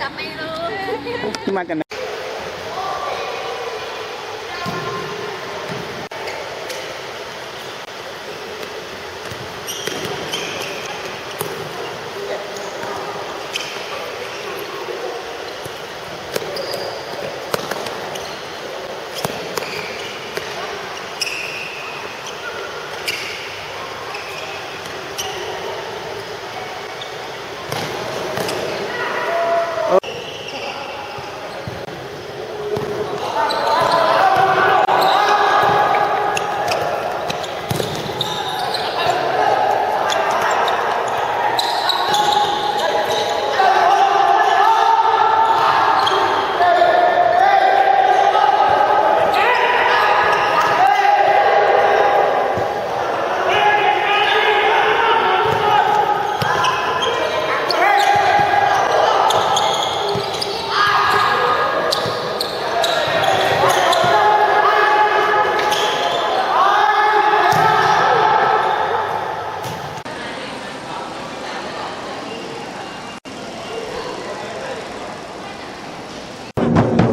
จับไม่รู้มากัน ค่ะ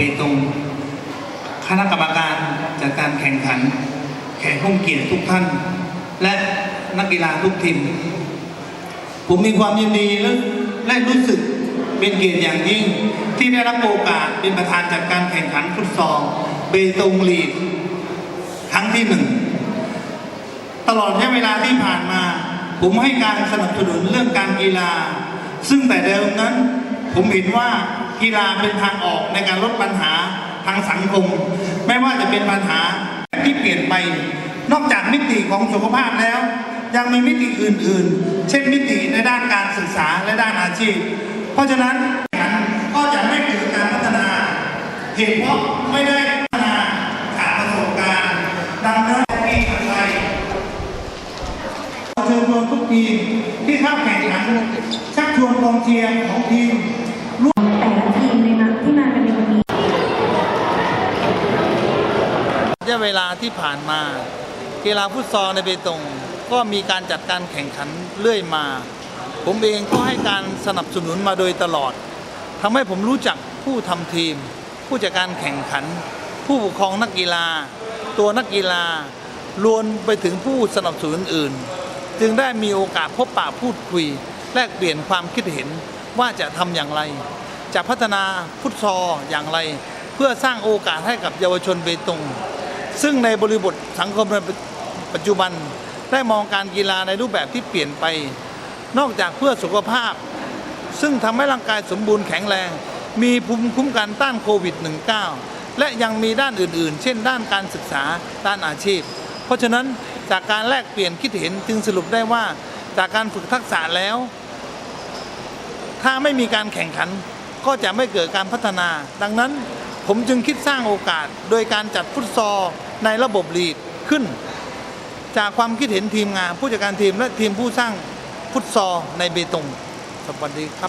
เภอเบตงคณะกรรมการจัดการแข่งขัน แขกผู้เกียรติทุกท่าน และนักกีฬาทุกทีมผมมีความยินดีและและรู้สึกเป็นเกียรติอย่างยิ่ง ที่ได้รับโอกาสเป็นประธานจัดการแข่งขันฟุตซอลเบตงลีกครั้งที่หนึ่งตลอดระยะเวลาที่ผ่านมา ผมให้การสนับสนุนเรื่องการกีฬา ซึ่งแต่เดิมนั้นผมเห็นว่า กีฬาเป็นทางออกในการลดปัญหาทางสังคม ไม่ว่าจะเป็นปัญหาที่เปลี่ยนไป นอกจากมิติของสุขภาพแล้ว ยังมีมิติอื่น ๆ เช่นมิติในด้านการศึกษาและด้านอาชีพ เพราะฉะนั้นก็จะไม่เกิดการพัฒนาเหตุเพราะไม่ได้พัฒนาขาดประสบการณ์ ดังนั้นปีถัดไปเชิญชวนทุกทีมที่เข้าแข่งขันชักชวนกองเชียร์ของทีม แต่ละทีมในมาที่มากันในวันนี้ ระยะ เวลาที่ผ่านมา กีฬาฟุตซอลในเบตงก็มีการจัดการแข่งขันเรื่อยมา ผมเองก็ให้การสนับสนุนมาโดยตลอดทำให้ผมรู้จักผู้ทำทีม ผู้จัดการแข่งขัน ผู้ปกครองนักกีฬา ตัวนักกีฬารวมไปถึงผู้สนับสนุนอื่น จึงได้มีโอกาสพบปะพูดคุย แลกเปลี่ยนความคิดเห็นว่าจะทำอย่างไร จะพัฒนาฟุตซอลอย่างไร เพื่อสร้างโอกาสให้กับเยาวชนเบตง ซึ่งในบริบทสังคมในปัจจุบันได้มองการกีฬาในรูปแบบที่เปลี่ยนไป นอกจากเพื่อสุขภาพ ซึ่งทำให้ร่างกายสมบูรณ์แข็งแรง มีภูมิคุ้มกันต้านโควิด -19 และยังมีด้านอื่นๆ เช่น ด้านการศึกษาด้านอาชีพ เพราะฉะนั้นจากการแลกเปลี่ยนคิดเห็นจึงสรุปได้ว่าจากการฝึกทักษะแล้ว ถ้าไม่มีการแข่งขันก็จะไม่เกิดการพัฒนา ดังนั้น ผมจึงคิดสร้างโอกาสโดยการจัดฟุตซอลในระบบลีกขึ้น จากความคิดเห็นทีมงานผู้จัดการทีมและทีมผู้สร้างฟุตซอลในเบตงสวัสดีครับ